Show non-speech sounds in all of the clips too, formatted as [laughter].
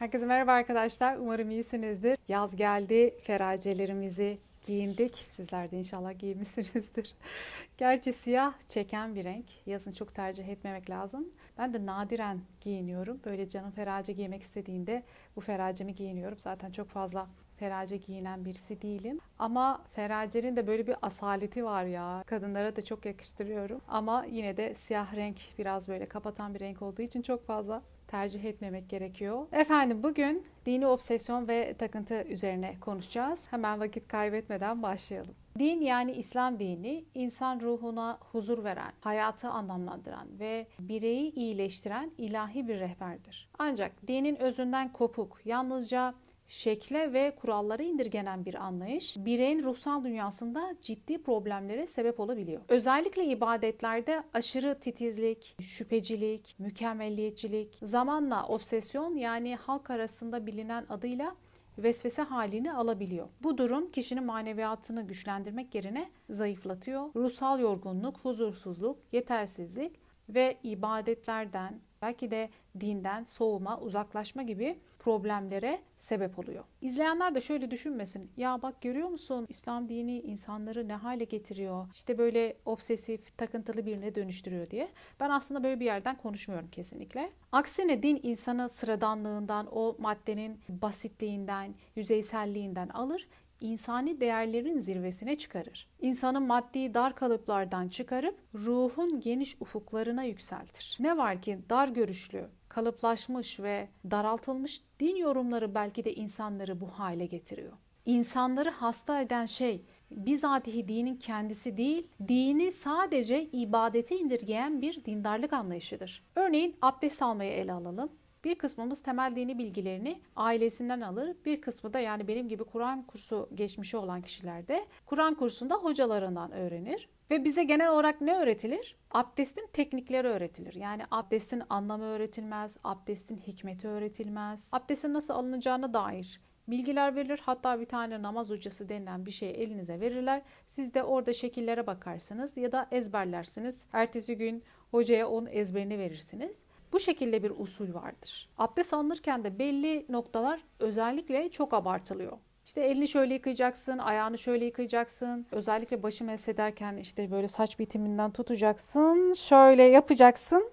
Herkese merhaba arkadaşlar. Umarım iyisinizdir. Yaz geldi. Feracelerimizi giyindik. Sizler de inşallah giymişsinizdir. [laughs] Gerçi siyah çeken bir renk. Yazın çok tercih etmemek lazım. Ben de nadiren giyiniyorum. Böyle canım ferace giymek istediğinde bu feracemi giyiniyorum. Zaten çok fazla ferace giyinen birisi değilim. Ama feracenin de böyle bir asaleti var ya. Kadınlara da çok yakıştırıyorum. Ama yine de siyah renk biraz böyle kapatan bir renk olduğu için çok fazla tercih etmemek gerekiyor. Efendim bugün dini obsesyon ve takıntı üzerine konuşacağız. Hemen vakit kaybetmeden başlayalım. Din yani İslam dini insan ruhuna huzur veren, hayatı anlamlandıran ve bireyi iyileştiren ilahi bir rehberdir. Ancak dinin özünden kopuk, yalnızca şekle ve kurallara indirgenen bir anlayış bireyin ruhsal dünyasında ciddi problemlere sebep olabiliyor. Özellikle ibadetlerde aşırı titizlik, şüphecilik, mükemmelliyetçilik, zamanla obsesyon yani halk arasında bilinen adıyla vesvese halini alabiliyor. Bu durum kişinin maneviyatını güçlendirmek yerine zayıflatıyor. Ruhsal yorgunluk, huzursuzluk, yetersizlik ve ibadetlerden belki de dinden soğuma, uzaklaşma gibi problemlere sebep oluyor. İzleyenler de şöyle düşünmesin. Ya bak görüyor musun İslam dini insanları ne hale getiriyor? İşte böyle obsesif, takıntılı birine dönüştürüyor diye. Ben aslında böyle bir yerden konuşmuyorum kesinlikle. Aksine din insanı sıradanlığından, o maddenin basitliğinden, yüzeyselliğinden alır insani değerlerin zirvesine çıkarır. İnsanı maddi dar kalıplardan çıkarıp ruhun geniş ufuklarına yükseltir. Ne var ki dar görüşlü, kalıplaşmış ve daraltılmış din yorumları belki de insanları bu hale getiriyor. İnsanları hasta eden şey bizatihi dinin kendisi değil, dini sadece ibadete indirgeyen bir dindarlık anlayışıdır. Örneğin abdest almayı ele alalım. Bir kısmımız temel dini bilgilerini ailesinden alır. Bir kısmı da yani benim gibi Kur'an kursu geçmişi olan kişiler de Kur'an kursunda hocalarından öğrenir. Ve bize genel olarak ne öğretilir? Abdestin teknikleri öğretilir. Yani abdestin anlamı öğretilmez, abdestin hikmeti öğretilmez, abdestin nasıl alınacağına dair bilgiler verilir. Hatta bir tane namaz hocası denilen bir şey elinize verirler. Siz de orada şekillere bakarsınız ya da ezberlersiniz. Ertesi gün hocaya onun ezberini verirsiniz. Bu şekilde bir usul vardır. Abdest alınırken de belli noktalar özellikle çok abartılıyor. İşte elini şöyle yıkayacaksın, ayağını şöyle yıkayacaksın. Özellikle başı mesederken işte böyle saç bitiminden tutacaksın, şöyle yapacaksın.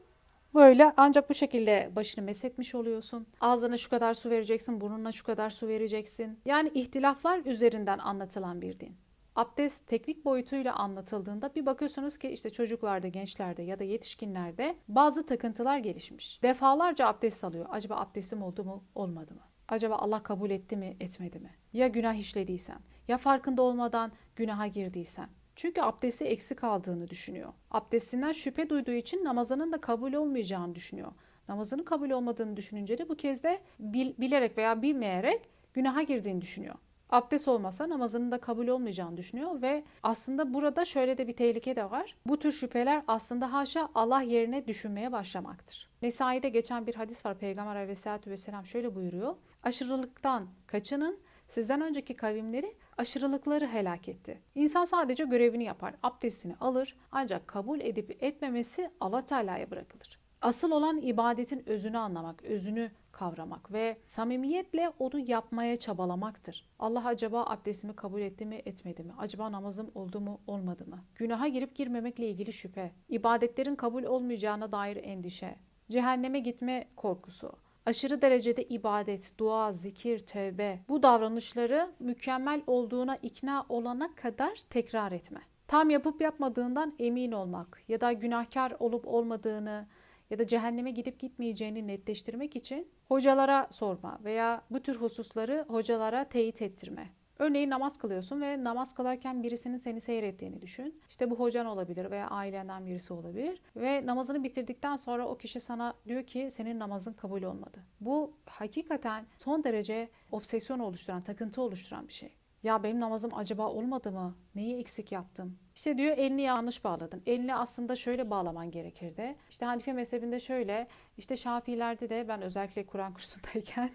Böyle ancak bu şekilde başını mesetmiş oluyorsun. Ağzına şu kadar su vereceksin, burnuna şu kadar su vereceksin. Yani ihtilaflar üzerinden anlatılan bir din abdest teknik boyutuyla anlatıldığında bir bakıyorsunuz ki işte çocuklarda, gençlerde ya da yetişkinlerde bazı takıntılar gelişmiş. Defalarca abdest alıyor. Acaba abdestim oldu mu, olmadı mı? Acaba Allah kabul etti mi, etmedi mi? Ya günah işlediysem, ya farkında olmadan günaha girdiysem. Çünkü abdesti eksik aldığını düşünüyor. Abdestinden şüphe duyduğu için namazının da kabul olmayacağını düşünüyor. Namazının kabul olmadığını düşününce de bu kez de bil, bilerek veya bilmeyerek günaha girdiğini düşünüyor abdest olmasa namazının da kabul olmayacağını düşünüyor ve aslında burada şöyle de bir tehlike de var. Bu tür şüpheler aslında haşa Allah yerine düşünmeye başlamaktır. Nesai'de geçen bir hadis var. Peygamber aleyhissalatü vesselam şöyle buyuruyor. Aşırılıktan kaçının sizden önceki kavimleri aşırılıkları helak etti. İnsan sadece görevini yapar, abdestini alır ancak kabul edip etmemesi Allah Teala'ya bırakılır. Asıl olan ibadetin özünü anlamak, özünü kavramak ve samimiyetle onu yapmaya çabalamaktır. Allah acaba abdestimi kabul etti mi, etmedi mi? Acaba namazım oldu mu, olmadı mı? Günaha girip girmemekle ilgili şüphe, ibadetlerin kabul olmayacağına dair endişe, cehenneme gitme korkusu, aşırı derecede ibadet, dua, zikir, tövbe bu davranışları mükemmel olduğuna ikna olana kadar tekrar etme. Tam yapıp yapmadığından emin olmak ya da günahkar olup olmadığını ya da cehenneme gidip gitmeyeceğini netleştirmek için hocalara sorma veya bu tür hususları hocalara teyit ettirme. Örneğin namaz kılıyorsun ve namaz kılarken birisinin seni seyrettiğini düşün. İşte bu hocan olabilir veya ailenden birisi olabilir. Ve namazını bitirdikten sonra o kişi sana diyor ki senin namazın kabul olmadı. Bu hakikaten son derece obsesyon oluşturan, takıntı oluşturan bir şey. Ya benim namazım acaba olmadı mı? Neyi eksik yaptım? İşte diyor elini yanlış bağladın. Elini aslında şöyle bağlaman gerekirdi. İşte Hanife mezhebinde şöyle, işte Şafilerde de ben özellikle Kur'an [laughs] kursundayken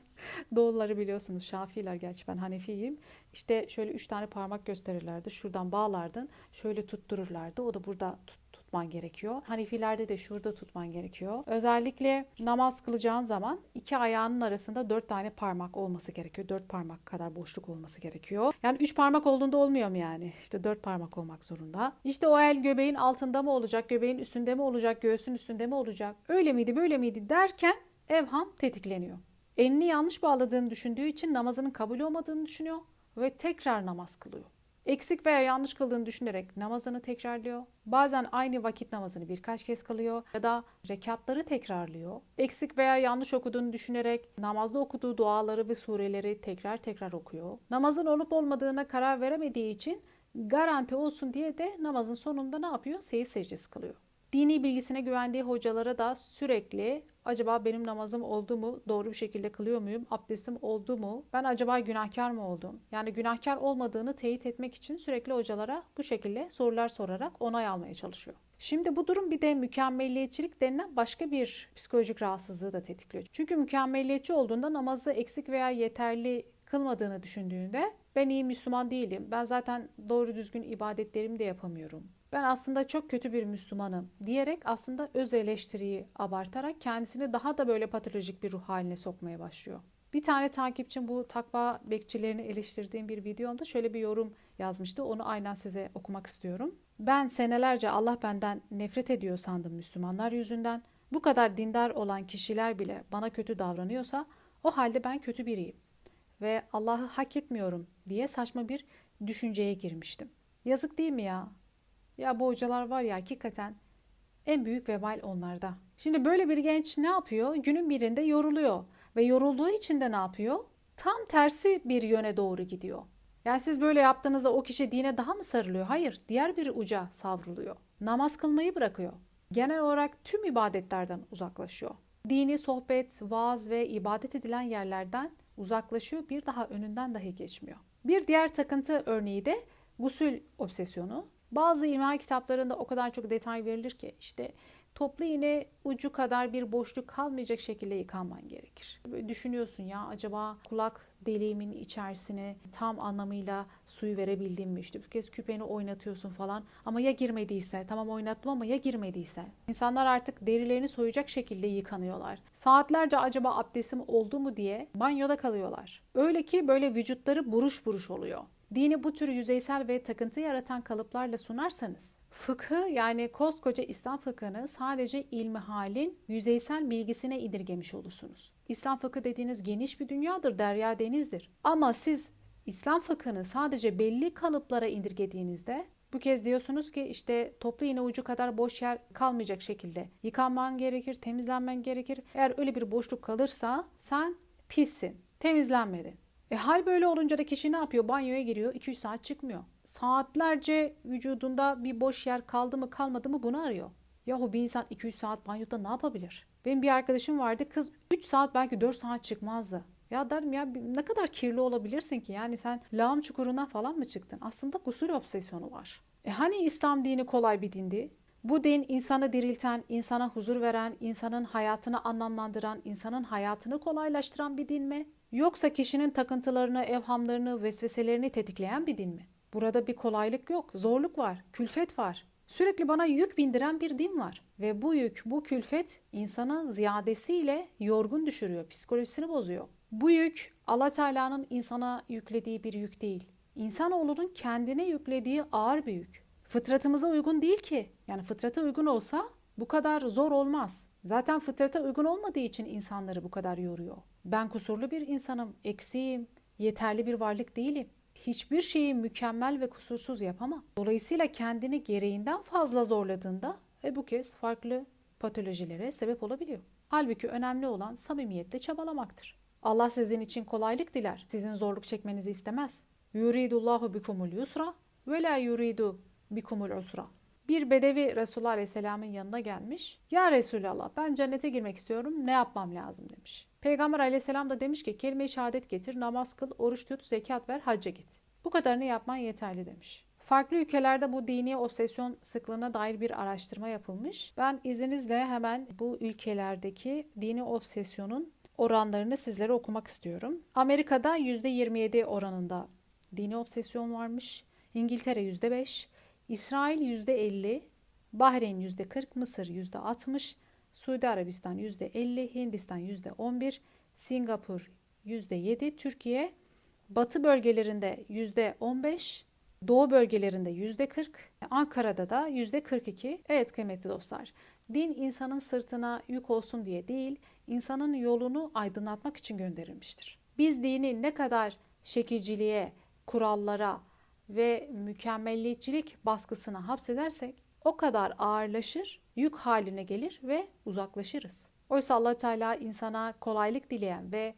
doğulları biliyorsunuz Şafiler gerçi ben Hanefiyim. İşte şöyle üç tane parmak gösterirlerdi. Şuradan bağlardın, şöyle tuttururlardı. O da burada tut tutman gerekiyor. Hanefilerde de şurada tutman gerekiyor. Özellikle namaz kılacağın zaman iki ayağının arasında dört tane parmak olması gerekiyor. Dört parmak kadar boşluk olması gerekiyor. Yani üç parmak olduğunda olmuyor mu yani? İşte dört parmak olmak zorunda. İşte o el göbeğin altında mı olacak, göbeğin üstünde mi olacak, göğsün üstünde mi olacak? Öyle miydi, böyle miydi derken evham tetikleniyor. Elini yanlış bağladığını düşündüğü için namazının kabul olmadığını düşünüyor ve tekrar namaz kılıyor. Eksik veya yanlış kıldığını düşünerek namazını tekrarlıyor. Bazen aynı vakit namazını birkaç kez kılıyor ya da rekatları tekrarlıyor. Eksik veya yanlış okuduğunu düşünerek namazda okuduğu duaları ve sureleri tekrar tekrar okuyor. Namazın olup olmadığına karar veremediği için garanti olsun diye de namazın sonunda ne yapıyor? Seyif secdesi kılıyor. Dini bilgisine güvendiği hocalara da sürekli acaba benim namazım oldu mu? Doğru bir şekilde kılıyor muyum? Abdestim oldu mu? Ben acaba günahkar mı oldum? Yani günahkar olmadığını teyit etmek için sürekli hocalara bu şekilde sorular sorarak onay almaya çalışıyor. Şimdi bu durum bir de mükemmelliyetçilik denilen başka bir psikolojik rahatsızlığı da tetikliyor. Çünkü mükemmelliyetçi olduğunda namazı eksik veya yeterli kılmadığını düşündüğünde ben iyi Müslüman değilim. Ben zaten doğru düzgün ibadetlerimi de yapamıyorum. Ben aslında çok kötü bir Müslümanım diyerek aslında öz eleştiriyi abartarak kendisini daha da böyle patolojik bir ruh haline sokmaya başlıyor. Bir tane takipçim bu takva bekçilerini eleştirdiğim bir videomda şöyle bir yorum yazmıştı. Onu aynen size okumak istiyorum. Ben senelerce Allah benden nefret ediyor sandım Müslümanlar yüzünden. Bu kadar dindar olan kişiler bile bana kötü davranıyorsa o halde ben kötü biriyim ve Allah'ı hak etmiyorum diye saçma bir düşünceye girmiştim. Yazık değil mi ya? Ya bu hocalar var ya hakikaten en büyük vebal onlarda. Şimdi böyle bir genç ne yapıyor? Günün birinde yoruluyor. Ve yorulduğu için de ne yapıyor? Tam tersi bir yöne doğru gidiyor. Yani siz böyle yaptığınızda o kişi dine daha mı sarılıyor? Hayır, diğer bir uca savruluyor. Namaz kılmayı bırakıyor. Genel olarak tüm ibadetlerden uzaklaşıyor. Dini sohbet, vaaz ve ibadet edilen yerlerden uzaklaşıyor, bir daha önünden dahi geçmiyor. Bir diğer takıntı örneği de gusül obsesyonu. Bazı ilmihal kitaplarında o kadar çok detay verilir ki işte toplu iğne ucu kadar bir boşluk kalmayacak şekilde yıkanman gerekir. Böyle düşünüyorsun ya acaba kulak deliğimin içerisine tam anlamıyla suyu verebildim mi? İşte bir kez küpeni oynatıyorsun falan ama ya girmediyse tamam oynattım ama ya girmediyse. İnsanlar artık derilerini soyacak şekilde yıkanıyorlar. Saatlerce acaba abdestim oldu mu diye banyoda kalıyorlar. Öyle ki böyle vücutları buruş buruş oluyor. Dini bu tür yüzeysel ve takıntı yaratan kalıplarla sunarsanız, fıkhı yani koskoca İslam fıkhını sadece ilmi halin yüzeysel bilgisine indirgemiş olursunuz. İslam fıkhı dediğiniz geniş bir dünyadır, derya denizdir. Ama siz İslam fıkhını sadece belli kalıplara indirgediğinizde bu kez diyorsunuz ki işte toplu iğne ucu kadar boş yer kalmayacak şekilde yıkanman gerekir, temizlenmen gerekir. Eğer öyle bir boşluk kalırsa sen pissin, temizlenmedin. E hal böyle olunca da kişi ne yapıyor? Banyoya giriyor 2-3 saat çıkmıyor. Saatlerce vücudunda bir boş yer kaldı mı kalmadı mı bunu arıyor. Yahu bir insan 2-3 saat banyoda ne yapabilir? Benim bir arkadaşım vardı kız 3 saat belki 4 saat çıkmazdı. Ya derim ya ne kadar kirli olabilirsin ki? Yani sen lağım çukurundan falan mı çıktın? Aslında gusül obsesyonu var. E hani İslam dini kolay bir dindi? Bu din insanı dirilten, insana huzur veren, insanın hayatını anlamlandıran, insanın hayatını kolaylaştıran bir din mi? Yoksa kişinin takıntılarını, evhamlarını, vesveselerini tetikleyen bir din mi? Burada bir kolaylık yok, zorluk var, külfet var. Sürekli bana yük bindiren bir din var. Ve bu yük, bu külfet insanı ziyadesiyle yorgun düşürüyor, psikolojisini bozuyor. Bu yük Allah Teala'nın insana yüklediği bir yük değil. İnsanoğlunun kendine yüklediği ağır bir yük. Fıtratımıza uygun değil ki. Yani fıtrata uygun olsa bu kadar zor olmaz. Zaten fıtrata uygun olmadığı için insanları bu kadar yoruyor. Ben kusurlu bir insanım, eksiğim, yeterli bir varlık değilim. Hiçbir şeyi mükemmel ve kusursuz yapamam. Dolayısıyla kendini gereğinden fazla zorladığında ve bu kez farklı patolojilere sebep olabiliyor. Halbuki önemli olan samimiyetle çabalamaktır. Allah sizin için kolaylık diler. Sizin zorluk çekmenizi istemez. Yuridullahu bikumul yusra ve la yuridu bikumul usra. Bir bedevi Resulullah Aleyhisselam'ın yanına gelmiş. Ya Resulallah ben cennete girmek istiyorum ne yapmam lazım demiş. Peygamber Aleyhisselam da demiş ki kelime-i şehadet getir, namaz kıl, oruç tut, zekat ver, hacca git. Bu kadarını yapman yeterli demiş. Farklı ülkelerde bu dini obsesyon sıklığına dair bir araştırma yapılmış. Ben izninizle hemen bu ülkelerdeki dini obsesyonun oranlarını sizlere okumak istiyorum. Amerika'da %27 oranında dini obsesyon varmış. İngiltere %5, İsrail %50, Bahreyn %40, Mısır %60, Suudi Arabistan %50, Hindistan %11, Singapur %7, Türkiye batı bölgelerinde %15, doğu bölgelerinde %40, Ankara'da da %42. Evet kıymetli dostlar, din insanın sırtına yük olsun diye değil, insanın yolunu aydınlatmak için gönderilmiştir. Biz dini ne kadar şekilciliğe, kurallara ve mükemmelliyetçilik baskısına hapsedersek o kadar ağırlaşır, yük haline gelir ve uzaklaşırız. Oysa allah Teala insana kolaylık dileyen ve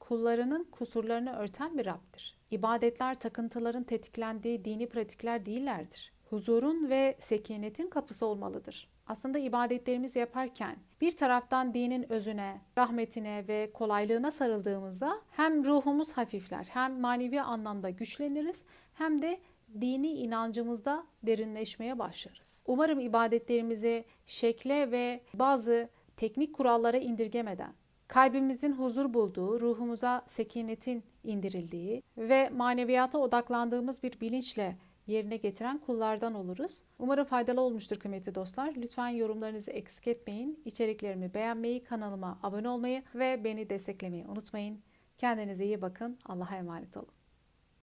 kullarının kusurlarını örten bir Rab'dir. İbadetler takıntıların tetiklendiği dini pratikler değillerdir. Huzurun ve sekinetin kapısı olmalıdır. Aslında ibadetlerimizi yaparken bir taraftan dinin özüne, rahmetine ve kolaylığına sarıldığımızda hem ruhumuz hafifler, hem manevi anlamda güçleniriz, hem de dini inancımızda derinleşmeye başlarız. Umarım ibadetlerimizi şekle ve bazı teknik kurallara indirgemeden kalbimizin huzur bulduğu, ruhumuza sekinetin indirildiği ve maneviyata odaklandığımız bir bilinçle yerine getiren kullardan oluruz. Umarım faydalı olmuştur kıymetli dostlar. Lütfen yorumlarınızı eksik etmeyin. İçeriklerimi beğenmeyi, kanalıma abone olmayı ve beni desteklemeyi unutmayın. Kendinize iyi bakın. Allah'a emanet olun.